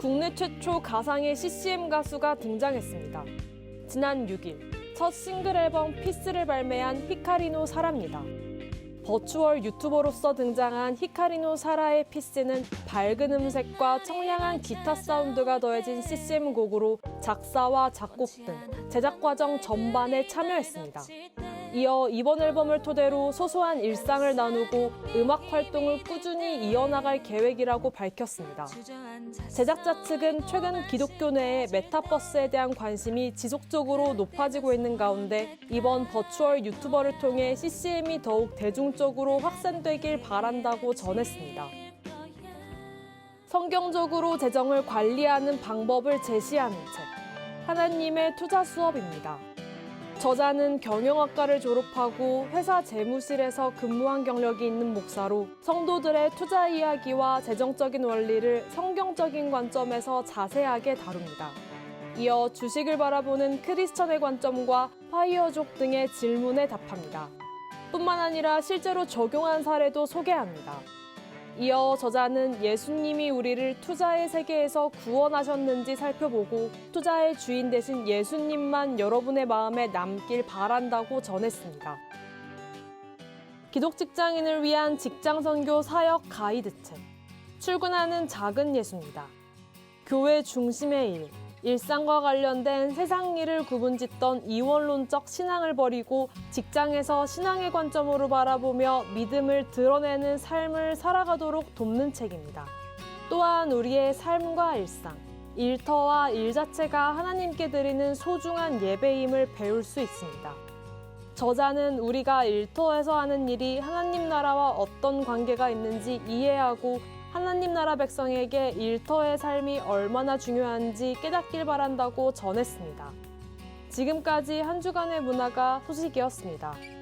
국내 최초 가상의 CCM 가수가 등장했습니다. 지난 6일 첫 싱글 앨범 피스를 발매한 히카리노 사라입니다. 버추얼 유튜버로서 등장한 히카리노 사라의 피스는 밝은 음색과 청량한 기타 사운드가 더해진 CCM 곡으로 작사와 작곡 등 제작 과정 전반에 참여했습니다. 이어 이번 앨범을 토대로 소소한 일상을 나누고 음악 활동을 꾸준히 이어나갈 계획이라고 밝혔습니다. 제작자 측은 최근 기독교 내의 메타버스에 대한 관심이 지속적으로 높아지고 있는 가운데 이번 버추얼 유튜버를 통해 CCM이 더욱 대중적으로 확산되길 바란다고 전했습니다. 성경적으로 재정을 관리하는 방법을 제시하는 책, 하나님의 투자 수업입니다. 저자는 경영학과를 졸업하고 회사 재무실에서 근무한 경력이 있는 목사로 성도들의 투자 이야기와 재정적인 원리를 성경적인 관점에서 자세하게 다룹니다. 이어 주식을 바라보는 크리스천의 관점과 파이어족 등의 질문에 답합니다. 뿐만 아니라 실제로 적용한 사례도 소개합니다. 이어 저자는 예수님이 우리를 투자의 세계에서 구원하셨는지 살펴보고 투자의 주인 되신 예수님만 여러분의 마음에 남길 바란다고 전했습니다. 기독 직장인을 위한 직장 선교 사역 가이드책. 출근하는 작은 예수입니다. 교회 중심의 일, 일상과 관련된 세상 일을 구분짓던 이원론적 신앙을 버리고 직장에서 신앙의 관점으로 바라보며 믿음을 드러내는 삶을 살아가도록 돕는 책입니다. 또한 우리의 삶과 일상, 일터와 일 자체가 하나님께 드리는 소중한 예배임을 배울 수 있습니다. 저자는 우리가 일터에서 하는 일이 하나님 나라와 어떤 관계가 있는지 이해하고 하나님 나라 백성에게 일터의 삶이 얼마나 중요한지 깨닫길 바란다고 전했습니다. 지금까지 한 주간의 문화가 소식이었습니다.